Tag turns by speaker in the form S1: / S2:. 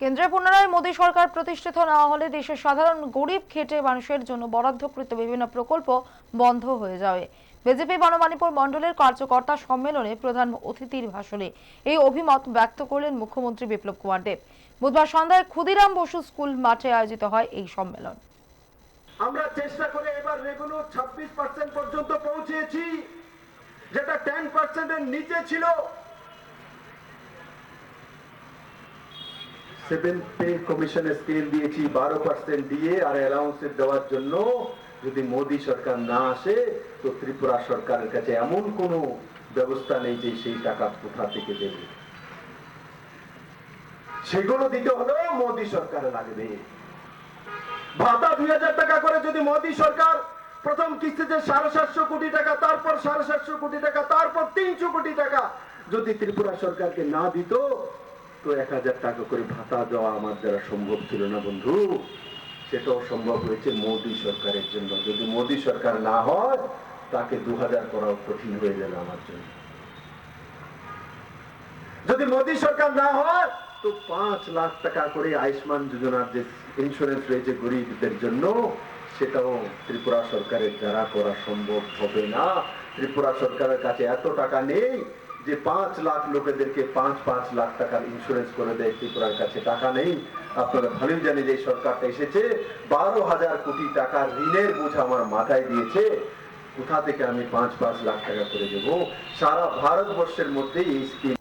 S1: কেন্দ্রে পুনরায় মোদী সরকার প্রতিষ্ঠিত না হলে দেশের সাধারণ গরিব খেটে মানুষের জন্য বরাদ্দকৃত বিভিন্ন প্রকল্প বন্ধ হয়ে যাবে বিজেপি বনমানীপুর মণ্ডলের কার্যকর্তা সম্মেলনে প্রধান অতিথির ভাষণে এই অভিমত ব্যক্ত করলেন মুখ্যমন্ত্রী বিপ্লব কুমার দেব বুধবার সন্ধ্যায় ক্ষুদিরাম বসু স্কুল মাঠে আয়োজিত হয় এই সম্মেলন আমরা চেষ্টা করে এবার রেগুলার ছাব্বিশ পার্সেন্ট পর্যন্ত পৌঁছেছি যেটা টেন পার্সেন্টের নিচে ছিল সেভেন পে কমিশনের স্কেল দিয়েছি বারো পার্সেন্ট দিয়ে আর অ্যালাউন্সের দেওয়ার জন্য যদি মোদি সরকার না আসে তো ত্রিপুরা সরকারের কাছে এমন কোনো ব্যবস্থা নেই যে সেই টাকা কোথা থেকে দেবে সেগুলো দিতে হলেও মোদি সরকার লাগবে ভাতা দুই টাকা করে যদি মোদি সরকার প্রথম কিস্তিতে সাড়ে সাতশো কোটি টাকা তারপর সাড়ে সাতশো কোটি টাকা তারপর তিনশো কোটি টাকা যদি ত্রিপুরা সরকারকে না দিত তো এক হাজার টাকা করে ভাতা দেওয়া আমার দ্বারা সম্ভব ছিল না বন্ধু সেটাও সম্ভব হয়েছে মোদী সরকারের জন্য যদি মোদী সরকার না হয় তাকে দু হাজার করাও কঠিন হয়ে যাবে আমার জন্য যদি মোদী সরকার না হয় তো পাঁচ লাখ টাকা করে আয়ুষ্মান যোজনার যে ইন্স্যুরেন্স রয়েছে গরিবদের জন্য সেটাও ত্রিপুরা সরকারের দ্বারা করা সম্ভব হবে না ত্রিপুরা সরকারের কাছে এত টাকা নেই যে পাঁচ লাখ লোকেদেরকে পাঁচ পাঁচ লাখ টাকার ইন্স্যুরেন্স করে দেয় ত্রিপুরার কাছে টাকা নেই আপনারা ভালোই জানেন যে সরকারটা এসেছে বারো হাজার কোটি টাকা ঋণের বোঝা আমার মাথায় দিয়েছে কোথা থেকে আমি পাঁচ পাঁচ লাখ টাকা করে দেবো সারা ভারতবর্ষের মধ্যে এই স্কিম